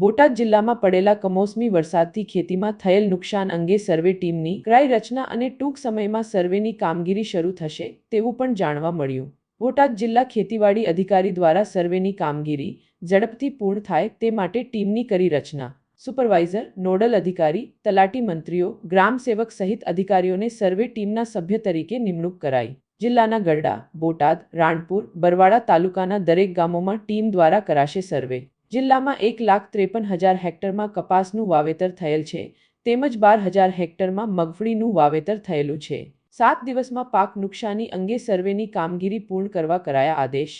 બોટાદ જિલ્લામાં પડેલા કમોસમી વરસાદથી ખેતીમાં થયેલ નુકસાન અંગે સર્વે ટીમની ક્રાય રચના અને ટૂંક સમયમાં સર્વેની કામગીરી શરૂ થશે તેવું પણ જાણવા મળ્યું. બોટાદ જિલ્લા ખેતીવાડી અધિકારી દ્વારા સર્વેની કામગીરી ઝડપથી પૂર્ણ થાય તે માટે ટીમની કરી રચના. સુપરવાઇઝર, નોડલ અધિકારી, તલાટી મંત્રીઓ, ગ્રામ સેવક સહિત અધિકારીઓને સર્વે ટીમના સભ્ય તરીકે નિમણૂક કરાઈ. જિલ્લાના ગરડા, બોટાદ, રાણપુર બરવાડા તાલુકાના દરેક ગામોમાં ટીમ દ્વારા કરાશે સર્વે. જિલ્લામાં એક લાખ ત્રેપન હજાર હેક્ટરમાં કપાસનું વાવેતર થયેલ છે. તેમજ બાર હજાર હેક્ટરમાં મગફળીનું વાવેતર થયેલું છે. સાત દિવસમાં પાક નુકસાની અંગે સર્વેની કામગીરી પૂર્ણ કરવા કરાયા આદેશ.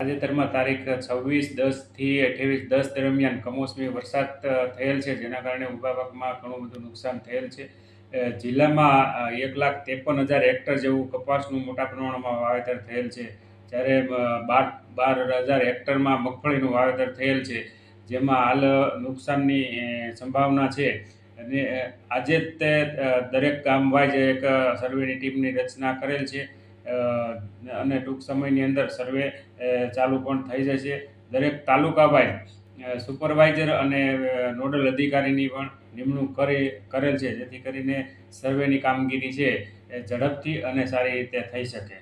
તાજેતરમાં તારીખ છવ્વીસ દસથી અઠ્યાવીસ દસ દરમિયાન કમોસમી વરસાદ થયેલ છે, જેના કારણે ઊભા પાકમાં ઘણું બધું નુકસાન થયેલ છે. જિલ્લામાં એક લાખ ત્રેપન હજાર હેક્ટર જેવું કપાસનું મોટા પ્રમાણમાં વાવેતર થયેલ છે. જ્યારે બાર બાર હજાર હેક્ટરમાં મગફળીનું વાવેતર થયેલ છે, જેમાં હાલ નુકસાનની સંભાવના છે. અને આજે તે દરેક ગામ વાઇઝ એક સર્વેની ટીમની રચના કરેલ છે. અને ટૂંક સમયની અંદર સર્વે ચાલુ પણ થઈ જશે. દરેક તાલુકા વાઇઝ સુપરવાઇઝર અને નોડલ અધિકારીની પણ નિમણૂક કરી, કરેલ છે. જેથી કરીને સર્વેની કામગીરી છે એ ઝડપથી અને સારી રીતે થઈ શકે.